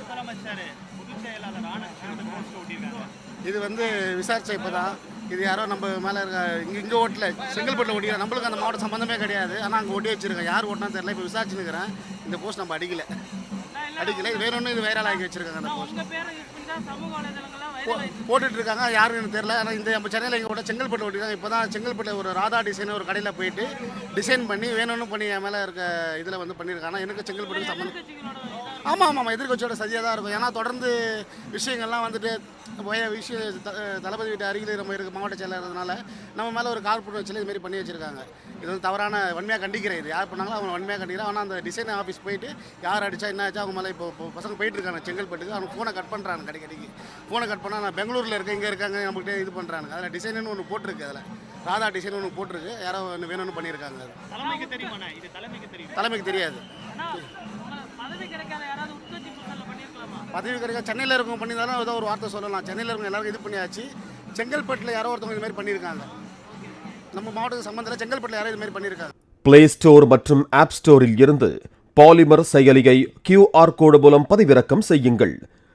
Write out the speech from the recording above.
முதலமைச்சர் பொதுச் செயலாளர் ஆனந்த் இது வந்து விசாரிச்ச இப்போ தான் இது யாரோ நம்ம மேலே இருக்க இங்கே இங்கே ஓட்டல செங்கல்பட்டில் ஓட்டிக்கிறேன் நம்மளுக்கு அந்த மாவட்டம் சம்மந்தமே கிடையாது. ஆனால் அங்கே ஓட்டி வச்சிருக்கேன் யார் ஓட்டினா தெரியல. இப்போ விசாரிச்சுருக்கிறேன் இந்த போஸ்ட் நம்ம அடிக்கல. அடிக்கல. இது வேற ஒன்று இது வைரல் ஆக்கி வச்சிருக்காங்க அந்த போஸ்ட் போட்டுட்டு இருக்காங்க யாருன்னு எனக்கு தெரியல. ஆனால் இந்த நம்ம சென்னையில் இங்கே கூட செங்கல்பட்டு ஓட்டிருக்காங்க. இப்போ தான் செங்கல்பட்டு ஒரு ராதா டிசைன் ஒரு கடையில் போயிட்டு டிசைன் பண்ணி வேணும்னு பண்ணி என் மேலே இருக்க இதில் வந்து பண்ணியிருக்காங்க. ஆனால் எனக்கு செங்கல்பட்டு சம்மந்தம் ஆமாம் ஆமாம் ஆமாம் எதிர்கட்சியோட சதியாக தான் இருக்கும். ஏன்னா தொடர்ந்து விஷயங்கள்லாம் வந்துட்டு போய விஷய த- தளபதி வீட்டு அருகில் நம்ம இருக்க மாவட்ட செயலர்னால நம்ம மேலே ஒரு கார்பரேட் வச்சு இது மாதிரி பண்ணி வச்சிருக்காங்க. இது வந்து தவறான வன்மையாக கண்டிக்கிறேன். இது யார் பண்ணாங்களோ அவங்க வன்மையாக கண்டிக்கிறேன். ஆனால் அந்த டிசைன் ஆஃபீஸ் போயிட்டு யார் அடிச்சா என்ன ஆச்சா அவங்க மேலே இப்போ பசங்க போயிட்டு இருக்காங்க. செங்கல்பட்டுக்கு அவங்க ஃபோனை கட் பண்ணுறாங்க கடைக்கடிக்கு ஃபோனை கட் பண்ணால் நான் பெங்களூரில் இருக்கேன் இங்கே இருக்காங்க நம்மகிட்ட இது பண்ணுறாங்க அதில் டிசைனுன்னு ஒன்று போட்டிருக்கு அதில். ராதா டிசைன் ஒன்று போட்டிருக்கு. யாரோ ஒன்று வேணும்னு பண்ணியிருக்காங்க அது. தலைமைக்கு தெரியுமாண்ணா? இது தலைமைக்கு தெரியும் தலைமைக்கு தெரியாது. பதவி கிடைக்க சென்னையில் இருக்கவங்க பண்ணியிருந்தாலும் ஏதோ ஒரு வார்த்தை சொல்லலாம். சென்னையில் இருக்கவங்க எல்லாருக்கும் இது பண்ணியாச்சு. செங்கல்பட்டில் யாரோ ஒருத்தவங்க இது மாதிரி பண்ணியிருக்காங்க. நம்ம மாவட்டத்துக்கு சம்மந்தத்தில் செங்கல்பட்டில் யாரோ இது மாதிரி பண்ணியிருக்காங்க. பிளே ஸ்டோர் மற்றும் ஆப் ஸ்டோரில் இருந்து பாலிமர் செயலியை கியூஆர் கோடு மூலம் பதிவிறக்கம் செய்யுங்கள்.